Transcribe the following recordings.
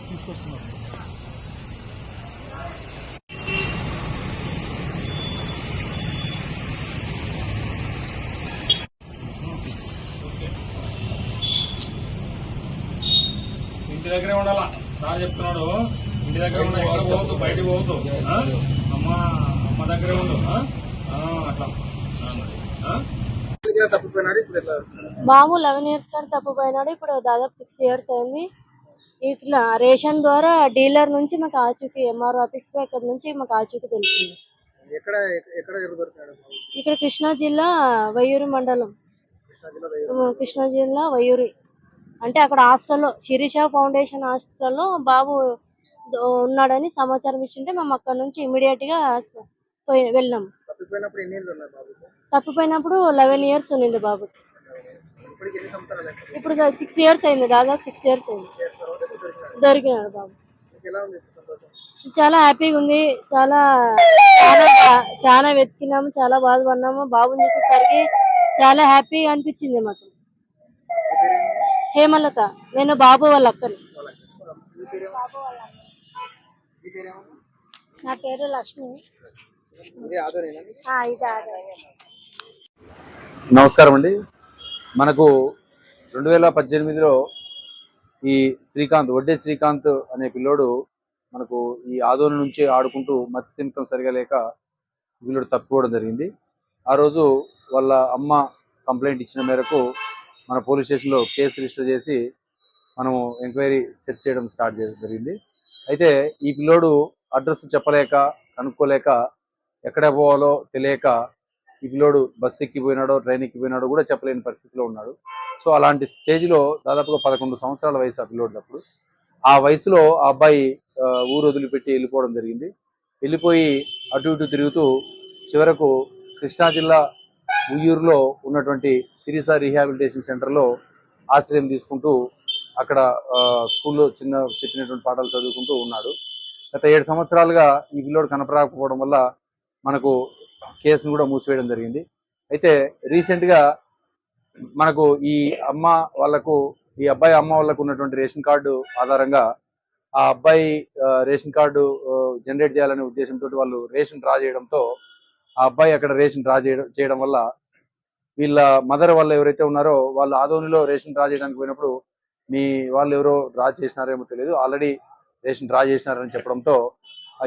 తీసుకొస్తున్నాం ఇంటి దగ్గరే ఉండాలా? సార్ చెప్తున్నాడు ఇంటి దగ్గర ఉండ ఎక్కడ పోవద్దు బయటికి పోవద్దు. అమ్మా. అమ్మ దగ్గరే ఉండు. ఆ? ఆ, అట్లా. లెవెన్ ఇయర్స్ కానీ తప్పిపోయినాడు. ఇప్పుడు దాదాపు సిక్స్ ఇయర్స్ అయింది. ఇట్లా రేషన్ ద్వారా డీలర్ నుంచి మాకు ఆచూకీ ఎంఆర్ ఆఫీస్ ఇక్కడ నుంచి మాకు ఆచూకీ తెలిసింది ఎక్కడ ఎక్కడ దొరికినాడు ఇక్కడ కృష్ణా జిల్లా వయ్యూరి మండలం. కృష్ణా జిల్లా వయ్యూరి అంటే అక్కడ హాస్టల్లో శిరీష ఫౌండేషన్ హాస్టల్లో బాబు ఉన్నాడని సమాచారం ఇచ్చింటే మేము అక్కడ నుంచి ఇమీడియట్గా హాస్ప- పోయి వెళ్ళాం. తప్పిపోయినప్పుడు లెవెన్ ఇయర్స్ ఉన్నింది బాబు? ఇప్పుడు సిక్స్ ఇయర్స్ అయింది దాదాపు సిక్స్ ఇయర్స్ అయింది. దొరికినాడు? బాబు. చాలా హ్యాపీగా ఉంది చాలా చాలా వెతికినాము చాలా బాధపడినాము. బాబుని చూసేసరికి చాలా హ్యాపీగా అనిపించింది మాకు. హేమలత నేను బాబు వాళ్ళ అక్కని. నా పేరు లక్ష్మి. నమస్కారం అండి. మనకు రెండు వేల పద్దెనిమిదిలో ఈ శ్రీకాంత్ వడ్డే శ్రీకాంత్ అనే పిల్లోడు మనకు ఈ ఆదోని నుంచి ఆడుకుంటూ మత్స్య నిమిత్తం సరిగా లేక ఈ పిల్లోడు తప్పిపోవడం జరిగింది. ఆ రోజు వాళ్ళ అమ్మ కంప్లైంట్ ఇచ్చిన మేరకు మన పోలీస్ స్టేషన్లో కేసు రిజిస్టర్ చేసి మనము ఎంక్వైరీ సెట్ చేయడం స్టార్ట్ చేయడం జరిగింది. అయితే ఈ పిల్లోడు అడ్రస్ చెప్పలేక కనుక్కోలేక ఎక్కడ పోవాలో తెలియక ఈ పిల్లోడు బస్సు ఎక్కిపోయినాడో ట్రైన్ ఎక్కిపోయినాడో కూడా చెప్పలేని పరిస్థితిలో ఉన్నాడు. సో అలాంటి స్టేజ్లో దాదాపుగా పదకొండు సంవత్సరాల వయసు ఆ పిల్లోడినప్పుడు ఆ వయసులో ఆ అబ్బాయి ఊరు వదిలిపెట్టి వెళ్ళిపోవడం జరిగింది. వెళ్ళిపోయి అటు ఇటు తిరుగుతూ చివరకు కృష్ణా జిల్లా ఉయ్యూరులో ఉన్నటువంటి సిరిసా రీహాబిలిటేషన్ సెంటర్లో ఆశ్రయం తీసుకుంటూ అక్కడ స్కూల్లో చిన్న చెప్పినటువంటి పాఠాలు చదువుకుంటూ ఉన్నాడు. గత ఏడు సంవత్సరాలుగా ఈ పిల్లోడు కనపరాకపోవడం వల్ల మనకు కేసును కూడా మూసివేయడం జరిగింది. అయితే రీసెంట్గా మనకు ఈ అమ్మ వాళ్ళకు ఈ అబ్బాయి అమ్మ వాళ్ళకు ఉన్నటువంటి రేషన్ కార్డు ఆధారంగా ఆ అబ్బాయి రేషన్ కార్డు జనరేట్ చేయాలనే ఉద్దేశంతో వాళ్ళు రేషన్ డ్రా చేయడంతో ఆ అబ్బాయి అక్కడ రేషన్ డ్రా చేయడం చేయడం వల్ల వీళ్ళ మదర్ వాళ్ళు ఎవరైతే ఉన్నారో వాళ్ళు ఆదోనిలో రేషన్ డ్రా చేయడానికి పోయినప్పుడు మీ వాళ్ళు ఎవరో డ్రా చేసినారేమో తెలియదు. ఆల్రెడీ రేషన్ డ్రా చేసినారని చెప్పడంతో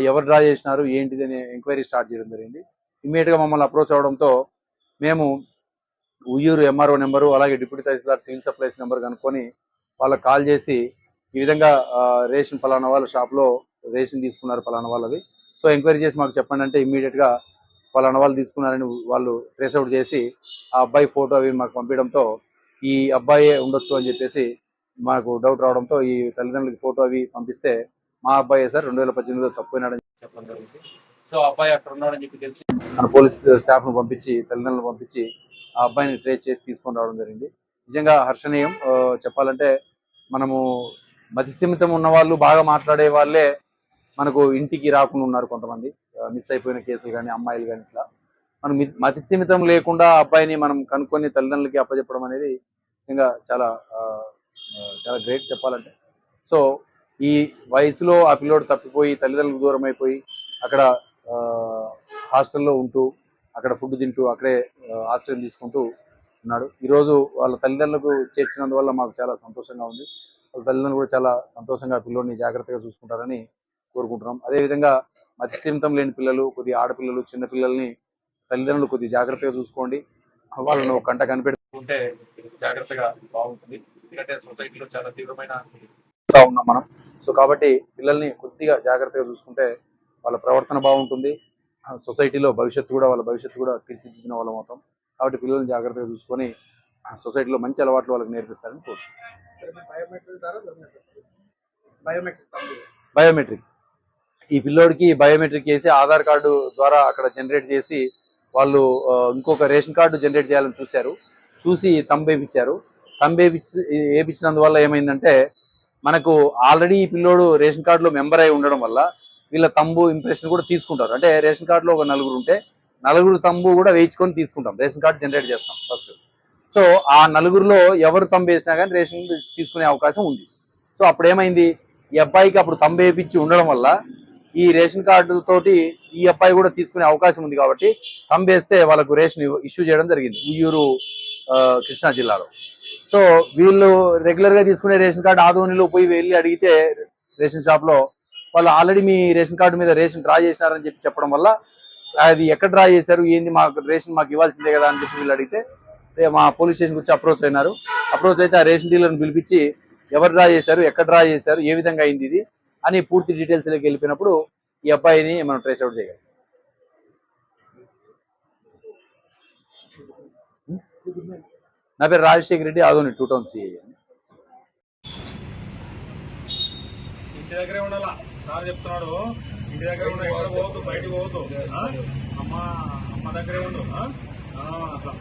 ఎవరు డ్రా చేసినారు ఏంటిది అనే ఎంక్వైరీ స్టార్ట్ చేయడం జరిగింది. ఇమీడియట్గా మమ్మల్ని అప్రోచ్ అవడంతో మేము ఉయ్యూరు ఎంఆర్ఓ నెంబరు అలాగే deputy tahsildar civil supplies number కనుక్కొని వాళ్ళకి కాల్ చేసి ఈ విధంగా రేషన్ ఫలానా వాళ్ళ షాప్లో రేషన్ తీసుకున్నారు ఫలానా వాళ్ళది. సో ఎంక్వైరీ చేసి మాకు చెప్పండి అంటే ఇమ్మీడియట్గా ఫలానా వాళ్ళు తీసుకున్నారని వాళ్ళు ట్రేస్అవుట్ చేసి ఆ అబ్బాయి ఫోటో అవి మాకు పంపించడంతో ఈ అబ్బాయే ఉండొచ్చు అని చెప్పేసి మాకు డౌట్ రావడంతో ఈ తల్లిదండ్రులకి ఫోటో అవి పంపిస్తే మా అబ్బాయి సార్ రెండు వేల పద్దెనిమిదిలో తప్పిపోయినాడని చెప్పడం జరిగింది. సో అబ్బాయి అక్కడ ఉన్నాడని చెప్పి తెలిసి మన పోలీస్ స్టాఫ్ను పంపించి తల్లిదండ్రులను పంపించి ఆ అబ్బాయిని ట్రేస్ చేసి తీసుకొని రావడం జరిగింది. నిజంగా హర్షణీయం. చెప్పాలంటే మనము మతిస్థిమితం ఉన్న వాళ్ళు బాగా మాట్లాడే వాళ్ళే మనకు ఇంటికి రాకుండా ఉన్నారు కొంతమంది. మిస్ అయిపోయిన కేసులు కానీ అమ్మాయిలు కానీ ఇట్లా. మనం మతిస్థిమితం లేకుండా అబ్బాయిని మనం కనుక్కొని తల్లిదండ్రులకి అప్పచెప్పడం అనేది నిజంగా చాలా చాలా గ్రేట్ చెప్పాలంటే. సో ఈ వయసులో ఆ పిల్లోడు తప్పిపోయి తల్లిదండ్రులకు దూరం అయిపోయి అక్కడ హాస్టల్లో ఉంటూ అక్కడ ఫుడ్ తింటూ అక్కడే ఆశ్రయం తీసుకుంటూ ఉన్నాడు. ఈరోజు వాళ్ళ తల్లిదండ్రులకు చేర్చినందువల్ల మాకు చాలా సంతోషంగా ఉంది. వాళ్ళ తల్లిదండ్రులు కూడా చాలా సంతోషంగా పిల్లోడిని జాగ్రత్తగా చూసుకుంటారని కోరుకుంటున్నాం. అదేవిధంగా మత్స్యంతం లేని పిల్లలు కొద్దిగా ఆడపిల్లలు చిన్నపిల్లల్ని తల్లిదండ్రులు కొద్దిగా జాగ్రత్తగా చూసుకోండి. వాళ్ళను కంట కనిపెట్టుకుంటే జాగ్రత్తగా బాగుంటుంది. ఎందుకంటే సొసైటీలో చాలా తీవ్రమైన గా ఉన్నాం మనం. సో కాబట్టి పిల్లల్ని కొద్దిగా జాగ్రత్తగా చూసుకుంటే వాళ్ళ ప్రవర్తన బాగుంటుంది. సొసైటీలో భవిష్యత్తు కూడా వాళ్ళ భవిష్యత్తు కూడా తీర్చిదిద్దిన వాళ్ళం అవుతాం. కాబట్టి పిల్లల్ని జాగ్రత్తగా చూసుకొని సొసైటీలో మంచి అలవాట్లు వాళ్ళకి నేర్పిస్తారని మీరు బయోమెట్రిక్ ఈ పిల్లోడికి బయోమెట్రిక్ చేసి ఆధార్ కార్డు ద్వారా అక్కడ జనరేట్ చేసి వాళ్ళు ఇంకొక రేషన్ కార్డు జనరేట్ చేయాలని చూశారు. చూసి తంబేపించారు తంబేపించి వేపించినందువల్ల ఏమైందంటే మనకు ఆల్రెడీ ఈ పిల్లోడు రేషన్ కార్డులో మెంబర్ అయి ఉండడం వల్ల వీళ్ళ తంబు ఇంప్రెషన్ కూడా తీసుకుంటారు. అంటే రేషన్ కార్డులో ఒక నలుగురు ఉంటే నలుగురు తంబు కూడా వేయించుకొని తీసుకుంటాం. రేషన్ కార్డు జనరేట్ చేస్తాం ఫస్ట్. సో ఆ నలుగురిలో ఎవరు తంబు వేసినా కానీ రేషన్ తీసుకునే అవకాశం ఉంది. సో అప్పుడు ఏమైంది ఈ అబ్బాయికి అప్పుడు తంబు వేయించి ఉండడం వల్ల ఈ రేషన్ కార్డు తోటి ఈ అబ్బాయి కూడా తీసుకునే అవకాశం ఉంది కాబట్టి తంబేస్తే వాళ్ళకు రేషన్ ఇష్యూ చేయడం జరిగింది. ఉయ్యూరు కృష్ణా జిల్లాలో. సో వీళ్ళు రెగ్యులర్గా తీసుకునే రేషన్ కార్డు ఆదోనిలో పోయి వెళ్ళి అడిగితే రేషన్ షాప్లో వాళ్ళు ఆల్రెడీ మీ రేషన్ కార్డు మీద రేషన్ డ్రా చేసినారని చెప్పి చెప్పడం వల్ల అది ఎక్కడ డ్రా చేశారు ఏంది మాకు రేషన్ మాకు ఇవ్వాల్సిందే కదా అని చెప్పి వీళ్ళు అడిగితే మా పోలీస్ స్టేషన్ వచ్చి అప్రోచ్ అయినారు. అప్రోచ్ అయితే ఆ రేషన్ డీలర్ని పిలిపించి ఎవరు డ్రా చేశారు ఎక్కడ డ్రా చేశారు ఏ విధంగా అయింది ఇది? అని పూర్తి డీటెయిల్స్లోకి వెళ్ళిపోయినప్పుడు ఈ అబ్బాయిని మనం ట్రేస్ అవుట్ చేయగలం. నా పేరు Rajasekhar Reddy Adoni two town CI ఇంటి దగ్గరే ఉండాలా? సార్ చెప్తున్నాడు ఇంటి దగ్గర ఉండ ఎక్కడ పోవద్దు బయటకు పోవద్దు. అమ్మ అమ్మ దగ్గరే ఉండు అట్లా.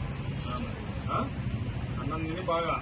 అన్నం తిని బాగా.